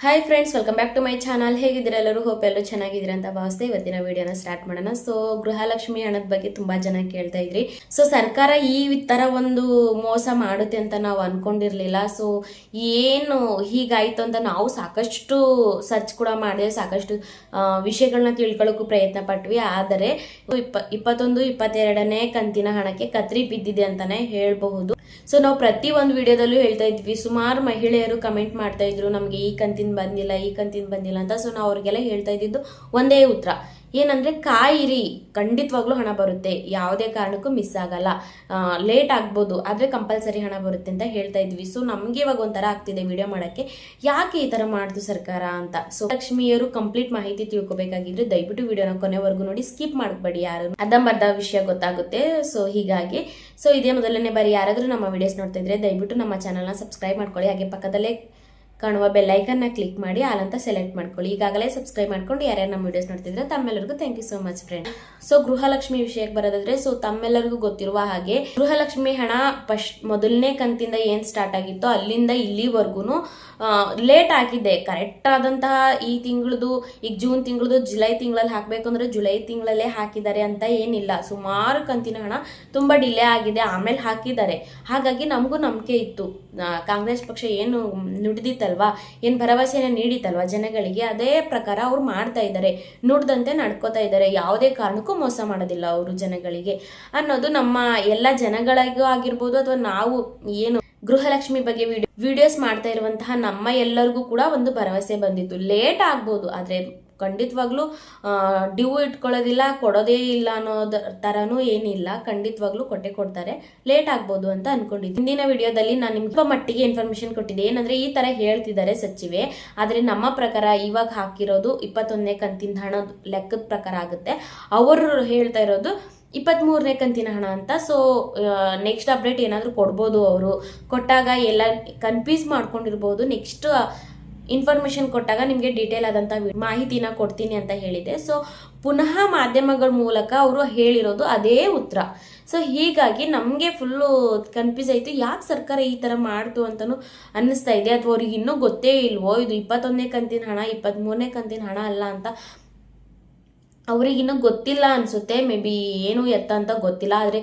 Hi friends welcome back to my channel ಹೇಗಿದ್ದೀರಾ ಎಲ್ಲರೂ? Hope ಎಲ್ಲರೂ ಚೆನ್ನಾಗಿದ್ದೀರಾ ಅಂತ ಭಾವಿಸ್ತೆ ಇವತ್ತಿನ ವಿಡಿಯೋನ ಸ್ಟಾರ್ಟ್ ಮಾಡೋಣ. ಸೊ ಗೃಹಲಕ್ಷ್ಮಿ ಹಣದ ಬಗ್ಗೆ ತುಂಬಾ ಜನ ಕೇಳ್ತಾ ಇದ್ರಿ. ಸೊ ಸರ್ಕಾರ ಈ ತರ ಒಂದು ಮೋಸ ಮಾಡುತ್ತೆ ಅಂತ ನಾವು ಅನ್ಕೊಂಡಿರ್ಲಿಲ್ಲ. ಸೊ ಏನು ಹೀಗಾಯ್ತು ಅಂತ ನಾವು ಸಾಕಷ್ಟು ಸರ್ಚ್ ಕೂಡ ಮಾಡಿದೆ. ಸಾಕಷ್ಟು ವಿಷಯಗಳನ್ನ ತಿಳ್ಕೊಳ್ಳೋಕ್ಕೂ ಪ್ರಯತ್ನ ಪಟ್ವಿ. ಆದರೆ, ಇಪ್ಪ, ಇಪ್ಪತ್ತೊಂದು, ಇಪ್ಪತ್ತೆರಡನೇ ಕಂತಿನ ಹಣಕ್ಕೆ ಕತ್ರಿ ಬಿದ್ದಿದೆ ಅಂತಾನೆ ಹೇಳ್ಬಹುದು. ಸೊ ನಾವು ಪ್ರತಿ ಒಂದು ವಿಡಿಯೋದಲ್ಲೂ ಹೇಳ್ತಾ ಇದ್ವಿ. ಸುಮಾರು ಮಹಿಳೆಯರು ಕಮೆಂಟ್ ಮಾಡ್ತಾ ಇದ್ರು. ನಮಗೆ ಈ ಕಂತಿನ ಬಂದಿಲ್ಲ, ಈ ಕಂತಿನ ಬಂದಿಲ್ಲ ಅಂತ ಸೊ ನಾವು ಅವ್ರಿಗೆಲ್ಲ ಹೇಳ್ತಾ ಇದ್ದಿದ್ದು ಒಂದೇ ಉತ್ತರ. ಏನಂದ್ರೆ ಕಾಯಿರಿ, ಖಂಡಿತವಾಗ್ಲೂ ಹಣ ಬರುತ್ತೆ. ಯಾವುದೇ ಕಾರಣಕ್ಕೂ ಮಿಸ್ ಆಗಲ್ಲ. ಲೇಟ್ ಆಗ್ಬೋದು, ಆದ್ರೆ ಕಂಪಲ್ಸರಿ ಹಣ ಬರುತ್ತೆ ಅಂತ ಹೇಳ್ತಾ ಇದ್ವಿ. ಸೊ ನಮ್ಗೆ ಇವಾಗ ಒಂಥರ ಆಗ್ತಿದೆ ವಿಡಿಯೋ ಮಾಡಕ್ಕೆ. ಯಾಕೆ ಈ ತರ ಮಾಡ್ತು ಸರ್ಕಾರ ಅಂತ? ಸೊ ಲಕ್ಷ್ಮಿಯವರು ಕಂಪ್ಲೀಟ್ ಮಾಹಿತಿ ತಿಳ್ಕೊಬೇಕಾಗಿದ್ರೆ ದಯವಿಟ್ಟು ವಿಡಿಯೋನ ಕೊನೆವರೆಗೂ ನೋಡಿ ಸ್ಕಿಪ್ ಮಾಡಬೇಡಿ ಯಾರು. ಅದಂಬರ್ಧ ವಿಷಯ ಗೊತ್ತಾಗುತ್ತೆ. ಸೊ ಹೀಗಾಗಿ ಸೊ ಇದೇ ಮೊದಲನೇ ಬಾರಿ ಯಾರಾದರೂ ನಮ್ಮ ವಿಡಿಯೋಸ್ ನೋಡ್ತಾ ಇದ್ರೆ ದಯವಿಟ್ಟು ನಮ್ಮ ಚಾನಲ್ನ ಸಬ್ಸ್ಕ್ರೈಬ್ ಮಾಡ್ಕೊಳ್ಳಿ. ಹಾಗೆ ಪಕ್ಕದಲ್ಲೇ ಕಾಣುವ ಬೆಲ್ಲೈಕನ್ನ ಕ್ಲಿಕ್ ಮಾಡಿ ಆಲಂತ ಸೆಲೆಕ್ಟ್ ಮಾಡ್ಕೊಳ್ಳಿ. ಈಗಾಗಲೇ ಸಬ್ಸ್ಕ್ರೈಬ್ ಮಾಡ್ಕೊಂಡು ಯಾರ್ಯಾರು ನಮ್ಮ ವಿಡಿಯೋಸ್ ನೋಡ್ತಿದ್ರೆ ತಮ್ಮೆಲ್ಲರಿಗೂ thank you so much friend so Gruhalakshmi ವಿಷಯಕ್ಕೆ ಬರೋದಾದ್ರೆ ಸೊ ತಮ್ಮೆಲ್ಲರಿಗೂ ಗೊತ್ತಿರುವ ಹಾಗೆ ಗೃಹಲಕ್ಷ್ಮಿ ಹಣ ಫಸ್ಟ್ ಮೊದಲನೇ ಕಂತಿಂದ ಏನು ಸ್ಟಾರ್ಟ್ ಆಗಿತ್ತೋ ಅಲ್ಲಿಂದ ಇಲ್ಲಿವರೆಗೂ ಲೇಟ್ ಆಗಿದೆ. ಕರೆಕ್ಟ್ ಆದಂತಹ ಈ ತಿಂಗಳದು, ಈಗ ಜೂನ್ ತಿಂಗಳದು ಜುಲೈ ತಿಂಗಳಲ್ಲಿ ಹಾಕಬೇಕು ಅಂದ್ರೆ ಜುಲೈ ತಿಂಗಳಲ್ಲೇ ಹಾಕಿದ್ದಾರೆ ಅಂತ ಏನಿಲ್ಲ. ಸುಮಾರು ಕಂತಿನ ಹಣ ತುಂಬಾ ಡಿಲೇ ಆಗಿದೆ, ಆಮೇಲೆ ಹಾಕಿದ್ದಾರೆ. ಹಾಗಾಗಿ ನಮಗೂ ನಂಬಿಕೆ ಇತ್ತು. ಕಾಂಗ್ರೆಸ್ ಪಕ್ಷ ಏನು ನುಡಿದಿತ್ತಲ್ವಾ ಏನು ಭರವಸೆನ ನೀಡಿತಲ್ವಾ ಜನಗಳಿಗೆ? ಅದೇ ಪ್ರಕಾರ ಅವ್ರು ಮಾಡ್ತಾ ಇದ್ದಾರೆ. ನುಡ್ದಂತೆ ನಡ್ಕೋತಾ ಇದ್ದಾರೆ. ಯಾವುದೇ ಕಾರಣಕ್ಕೂ ಮೋಸ ಮಾಡೋದಿಲ್ಲ ಅವರು ಜನಗಳಿಗೆ. ಅನ್ನೋದು ನಮ್ಮ ಎಲ್ಲ ಜನಗಳಿಗೂ ಆಗಿರ್ಬೋದು ಅಥವಾ ನಾವು ಏನು ಗೃಹಲಕ್ಷ್ಮಿ ಬಗ್ಗೆ ವಿಡಿಯೋ ವಿಡಿಯೋಸ್ ಮಾಡ್ತಾ ಇರುವಂತಹ ನಮ್ಮ ಎಲ್ಲರಿಗೂ ಕೂಡ ಒಂದು ಭರವಸೆ ಬಂದಿತ್ತು. ಲೇಟ್ ಆಗ್ಬೋದು. ಆದ್ರೆ ಖಂಡಿತವಾಗ್ಲೂ ಡ್ಯೂ ಇಟ್ಕೊಳ್ಳೋದಿಲ್ಲ, ಕೊಡೋದೇ ಇಲ್ಲ ಅನ್ನೋದ ಥರನೂ ಏನಿಲ್ಲ. ಖಂಡಿತವಾಗ್ಲೂ ಕೊಟ್ಟೆ ಕೊಡ್ತಾರೆ. ಲೇಟ್ ಆಗ್ಬೋದು ಅಂತ ಅನ್ಕೊಂಡಿದ್ದೆ ಹಿಂದಿನ ವಿಡಿಯೋದಲ್ಲಿ ನಾನು ನಿಮ್ಮ ಮಟ್ಟಿಗೆ ಇನ್ಫಾರ್ಮೇಶನ್ ಕೊಟ್ಟಿದ್ದೆ. ಏನಂದ್ರೆ, ಈ ತರ ಹೇಳ್ತಿದ್ದಾರೆ ಸಚಿವೆ. ಆದ್ರೆ ನಮ್ಮ ಪ್ರಕಾರ ಇವಾಗ ಹಾಕಿರೋದು ಇಪ್ಪತ್ತೊಂದನೇ ಕಂತಿನ ಹಣ ಲೆಕ್ಕದ ಪ್ರಕಾರ ಆಗುತ್ತೆ. ಅವರು ಹೇಳ್ತಾ ಇರೋದು ಇಪ್ಪತ್ತ್ಮೂರನೇ ಕಂತಿನ ಹಣ ಅಂತ. ಸೊ ನೆಕ್ಸ್ಟ್ ಅಪ್ಡೇಟ್ ಏನಾದರೂ ಕೊಡ್ಬೋದು ಅವರು. ಕೊಟ್ಟಾಗ ಎಲ್ಲ ಕನ್ಫ್ಯೂಸ್ ಮಾಡ್ಕೊಂಡಿರ್ಬೋದು. ನೆಕ್ಸ್ಟ್ ಇನ್ಫಾರ್ಮೇಶನ್ ಕೊಟ್ಟಾಗ ನಿಮಗೆ ಡೀಟೇಲ್ ಆದಂಥ ಮಾಹಿತಿನ ಕೊಡ್ತೀನಿ ಅಂತ ಹೇಳಿದೆ. ಸೊ ಪುನಃ ಮಾಧ್ಯಮಗಳ ಮೂಲಕ ಅವರು ಹೇಳಿರೋದು ಅದೇ ಉತ್ತರ. ಸೊ ಹೀಗಾಗಿ ನಮಗೆ ಫುಲ್ಲು ಕನ್ಫ್ಯೂಸ್ ಆಯಿತು. ಯಾಕೆ ಸರ್ಕಾರ ಈ ಥರ ಮಾಡ್ತು ಅಂತಲೂ ಅನ್ನಿಸ್ತಾ ಇದೆ. ಅಥವಾ ಅವ್ರಿಗೆ ಇನ್ನೂ ಗೊತ್ತೇ ಇಲ್ವೋ? ಇದು ಇಪ್ಪತ್ತೊಂದನೇ ಕಂತಿನ ಹಣ ಇಪ್ಪತ್ತ್ಮೂರನೇ ಕಂತಿನ ಹಣ ಅಲ್ಲ ಅಂತ ಅವ್ರಿಗಿನ್ನೂ ಗೊತ್ತಿಲ್ಲ ಅನ್ಸುತ್ತೆ. ಮೇ ಬಿ ಏನು ಎತ್ತ ಅಂತ ಗೊತ್ತಿಲ್ಲ. ಆದರೆ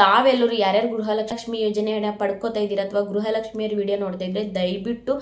ತಾವೆಲ್ಲರೂ ಯಾರ್ಯಾರು ಗೃಹಲಕ್ಷ್ಮಿ ಯೋಜನೆ ಹಣ ಪಡ್ಕೋತಾ ಇದ್ದೀರಾ ಅಥವಾ ಗೃಹಲಕ್ಷ್ಮಿಯವ್ರ ವಿಡಿಯೋ ನೋಡ್ತಾ ಇದ್ರೆ ದಯವಿಟ್ಟು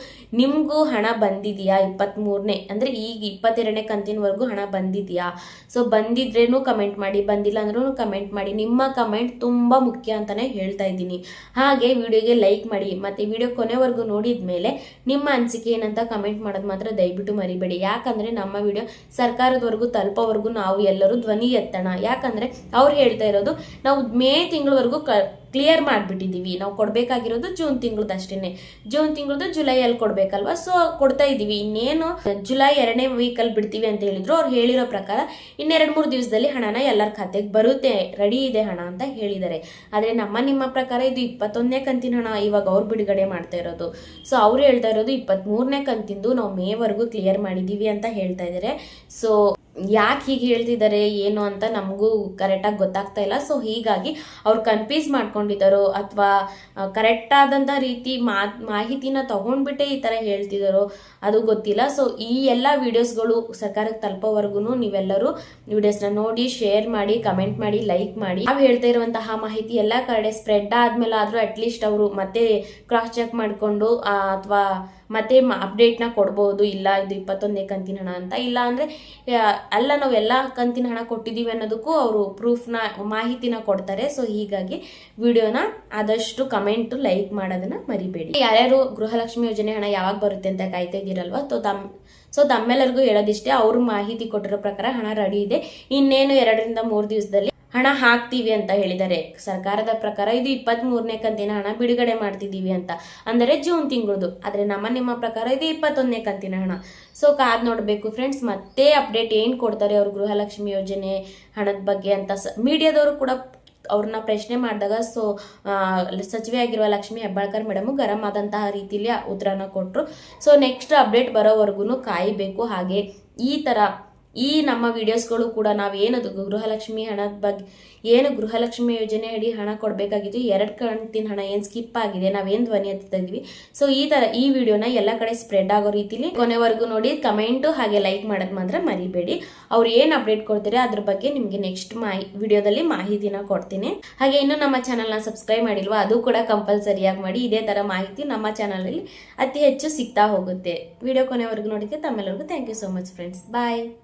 ನಿಮಗೂ ಹಣ ಬಂದಿದೆಯಾ ಇಪ್ಪತ್ತ್ಮೂರನೇ ಅಂದರೆ ಈಗ ಇಪ್ಪತ್ತೆರಡನೇ ಕಂತಿನವರೆಗೂ ಹಣ ಬಂದಿದೆಯಾ? ಸೊ ಬಂದಿದ್ರೇನು ಕಮೆಂಟ್ ಮಾಡಿ, ಬಂದಿಲ್ಲ ಅಂದ್ರೂ ಕಮೆಂಟ್ ಮಾಡಿ. ನಿಮ್ಮ ಕಮೆಂಟ್ ತುಂಬ ಮುಖ್ಯ ಅಂತಲೇ ಹೇಳ್ತಾ ಇದ್ದೀನಿ. ಹಾಗೆ ವಿಡಿಯೋಗೆ ಲೈಕ್ ಮಾಡಿ, ಮತ್ತು ವಿಡಿಯೋ ಕೊನೆವರೆಗೂ ನೋಡಿದ ಮೇಲೆ ನಿಮ್ಮ ಅನಿಸಿಕೆ ಏನಂತ ಕಮೆಂಟ್ ಮಾಡೋದು ಮಾತ್ರ ದಯವಿಟ್ಟು ಮರಿಬೇಡಿ. ಯಾಕಂದರೆ ನಮ್ಮ ವಿಡಿಯೋ ಸರ್ಕಾರದವರೆಗೂ ತಲುಪೋವರೆಗೂ ನಾವು ಎಲ್ಲರೂ ಧ್ವನಿ ಎತ್ತಣ. ಯಾಕಂದ್ರೆ ಅವ್ರು ಹೇಳ್ತಾ ಇರೋದು, ನಾವು ಮೇ ತಿಂಗಳವರೆಗೂ ಕ ಕ್ಲಿಯರ್ ಮಾಡಿಬಿಟ್ಟಿದ್ದೀವಿ. ನಾವು ಕೊಡಬೇಕಾಗಿರೋದು ಜೂನ್ ತಿಂಗಳದಷ್ಟೇ ಜೂನ್ ತಿಂಗಳದ್ದು ಜುಲೈಯಲ್ಲಿ ಕೊಡಬೇಕಲ್ವಾ? ಸೊ ಕೊಡ್ತಾ ಇದ್ದೀವಿ. ಇನ್ನೇನು, ಜುಲೈ ಎರಡನೇ ವೀಕಲ್ಲಿ ಬಿಡ್ತೀವಿ ಅಂತ ಹೇಳಿದ್ರು. ಅವ್ರು ಹೇಳಿರೋ ಪ್ರಕಾರ ಇನ್ನೆರಡು ಮೂರು ದಿವಸದಲ್ಲಿ ಹಣನ ಎಲ್ಲರ ಖಾತೆಗೆ ಬರುತ್ತೆ. ರೆಡಿ ಇದೆ ಹಣ ಅಂತ ಹೇಳಿದ್ದಾರೆ. ಆದರೆ ನಮ್ಮ ನಿಮ್ಮ ಪ್ರಕಾರ ಇದು ಇಪ್ಪತ್ತೊಂದನೇ ಕಂತಿನ ಹಣ. ಇವಾಗ ಅವ್ರು ಬಿಡುಗಡೆ ಮಾಡ್ತಾ ಇರೋದು. ಸೊ ಅವ್ರು ಹೇಳ್ತಾ ಇರೋದು ಇಪ್ಪತ್ತ್ಮೂರನೇ ಕಂತಿಂದು ನಾವು ಮೇವರೆಗೂ ಕ್ಲಿಯರ್ ಮಾಡಿದ್ದೀವಿ ಅಂತ ಹೇಳ್ತಾ ಇದ್ದಾರೆ. ಸೊ ಯಾಕೆ ಹೀಗೆ ಹೇಳ್ತಿದ್ದಾರೆ, ಏನು ಅಂತ ನಮಗೂ ಕರೆಕ್ಟಾಗಿ ಗೊತ್ತಾಗ್ತಾ ಇಲ್ಲ. ಸೊ ಹೀಗಾಗಿ ಅವ್ರು ಕನ್ಫ್ಯೂಸ್ ಮಾಡ್ಕೊಂಡಿದ್ದಾರೋ ಅಥವಾ ಕರೆಕ್ಟಾದಂಥ ರೀತಿ ಮಾಹಿತಿನ ತಗೊಂಡ್ಬಿಟ್ಟೆ ಈ ಥರ ಹೇಳ್ತಿದ್ದಾರೋ ಅದು ಗೊತ್ತಿಲ್ಲ. ಸೊ ಈ ಎಲ್ಲ ವಿಡಿಯೋಸ್ಗಳು ಸರ್ಕಾರಕ್ಕೆ ತಲುಪೋವರೆಗೂ ನೀವೆಲ್ಲರೂ ವಿಡಿಯೋಸ್ನ ನೋಡಿ ಶೇರ್ ಮಾಡಿ ಕಮೆಂಟ್ ಮಾಡಿ ಲೈಕ್ ಮಾಡಿ. ನಾವು ಹೇಳ್ತಾ ಇರುವಂತಹ ಮಾಹಿತಿ ಎಲ್ಲ ಕಡೆ ಸ್ಪ್ರೆಡ್ ಆದ್ಮೇಲೆ ಆದರೂ ಅಟ್ಲೀಸ್ಟ್ ಅವರು ಮತ್ತೆ ಕ್ರಾಸ್ ಚೆಕ್ ಮಾಡಿಕೊಂಡು ಅಥವಾ ಮತ್ತೆ ಅಪ್ಡೇಟ್ನ ಕೊಡ್ಬೋದು. ಇಲ್ಲ, ಇದು ಇಪ್ಪತ್ತೊಂದನೇ ಕಂತಿನ ಅಂತ. ಇಲ್ಲ ಅಂದರೆ ಅಲ್ಲ ನಾವು ಎಲ್ಲ ಕಂತಿನ ಹಣ ಕೊಟ್ಟಿದ್ದೀವಿ ಅನ್ನೋದಕ್ಕೂ ಅವರು ಪ್ರೂಫ್ನ ಮಾಹಿತಿನ ಕೊಡ್ತಾರೆ. ಸೊ ಹೀಗಾಗಿ ವಿಡಿಯೋನ ಆದಷ್ಟು ಕಮೆಂಟ್ ಲೈಕ್ ಮಾಡೋದನ್ನ ಮರಿಬೇಡಿ. ಯಾರ್ಯಾರು ಗೃಹಲಕ್ಷ್ಮಿ ಯೋಜನೆ ಹಣ ಯಾವಾಗ ಬರುತ್ತೆ ಅಂತ ಕಾಯ್ತಾ ಇದ್ದೀರಲ್ವ? ಸೊ ತಮ್ಮ ಸೊ ತಮ್ಮೆಲ್ಲರಿಗೂ ಹೇಳೋದಿಷ್ಟೇ, ಅವರು ಮಾಹಿತಿ ಕೊಟ್ಟಿರೋ ಪ್ರಕಾರ ಹಣ ರೆಡಿ ಇದೆ. ಇನ್ನೇನು ಎರಡರಿಂದ ಮೂರು ದಿವಸದಲ್ಲಿ ಹಣ ಹಾಕ್ತೀವಿ ಅಂತ ಹೇಳಿದ್ದಾರೆ ಸರ್ಕಾರದ ಪ್ರಕಾರ ಇದು ಇಪ್ಪತ್ತ್ ಮೂರನೇ ಕಂತಿನ ಹಣ ಬಿಡುಗಡೆ ಮಾಡ್ತಿದ್ದೀವಿ ಅಂತ. ಅಂದರೆ ಜೂನ್ ತಿಂಗಳದು. ಆದರೆ ನಮ್ಮ ನಿಮ್ಮ ಪ್ರಕಾರ ಇದು ಇಪ್ಪತ್ತೊಂದನೇ ಕಂತಿನ ಹಣ. ಸೊ ಕಾದ್ ನೋಡಬೇಕು ಫ್ರೆಂಡ್ಸ್ ಮತ್ತೆ ಅಪ್ಡೇಟ್ ಏನು ಕೊಡ್ತಾರೆ ಅವ್ರು ಗೃಹಲಕ್ಷ್ಮಿ ಯೋಜನೆ ಹಣದ ಬಗ್ಗೆ ಅಂತ. ಸ ಮೀಡಿಯಾದವರು ಕೂಡ ಅವ್ರನ್ನ ಪ್ರಶ್ನೆ ಮಾಡಿದಾಗ ಸೊ ಸಚಿವೆ ಆಗಿರುವ ಲಕ್ಷ್ಮಿ ಹೆಬ್ಬಾಳ್ಕರ್ ಮೇಡಮ್ ಗರಂ ಆದಂತಹ ರೀತಿಯಲ್ಲಿ ಉತ್ತರನ ಕೊಟ್ಟರು ಸೊ ನೆಕ್ಸ್ಟ್ ಅಪ್ಡೇಟ್ ಬರೋವರೆಗೂ ಕಾಯಬೇಕು. ಹಾಗೆ ಈ ಥರ ಈ ನಮ್ಮ ವಿಡಿಯೋಸ್ಗಳು ಕೂಡ ನಾವು ಏನದು ಗೃಹಲಕ್ಷ್ಮಿ ಹಣದ ಬಗ್ಗೆ ಏನು ಗೃಹಲಕ್ಷ್ಮಿ ಯೋಜನೆ ಅಡಿ ಹಣ ಕೊಡಬೇಕಾಗಿತ್ತು ಎರಡು ಕಂತಿನ ಹಣ ಏನು ಸ್ಕಿಪ್ ಆಗಿದೆ ನಾವೇನು ಧ್ವನಿ ಎತ್ತಿದ್ವಿ ಸೊ ಈ ಥರ ಈ ವಿಡಿಯೋನ ಎಲ್ಲ ಕಡೆ ಸ್ಪ್ರೆಡ್ ಆಗೋ ರೀತಿಲಿ ಕೊನೆವರೆಗೂ ನೋಡಿ ಕಮೆಂಟು ಹಾಗೆ ಲೈಕ್ ಮಾಡೋದು ಮಾತ್ರ ಮರಿಬೇಡಿ. ಅವ್ರು ಏನು ಅಪ್ಡೇಟ್ ಕೊಡ್ತಾರೆ ಅದ್ರ ಬಗ್ಗೆ ನಿಮಗೆ ನೆಕ್ಸ್ಟ್ ಮಾಹಿ ವಿಡಿಯೋದಲ್ಲಿ ಮಾಹಿತಿನ ಕೊಡ್ತೀನಿ. ಹಾಗೆ ಇನ್ನು ನಮ್ಮ ಚಾನಲ್ನ ಸಬ್ಸ್ಕ್ರೈಬ್ ಮಾಡಿಲ್ವಾ, ಅದು ಕೂಡ ಕಂಪಲ್ಸರಿಯಾಗಿ ಮಾಡಿ, ಇದೇ ಥರ ಮಾಹಿತಿ ನಮ್ಮ ಚಾನಲಲ್ಲಿ ಅತಿ ಹೆಚ್ಚು ಸಿಗ್ತಾ ಹೋಗುತ್ತೆ. ವಿಡಿಯೋ ಕೊನೆವರೆಗೂ ನೋಡಿದ್ದೆ ತಮ್ಮೆಲ್ಲರಿಗೂ thank you so much friends bye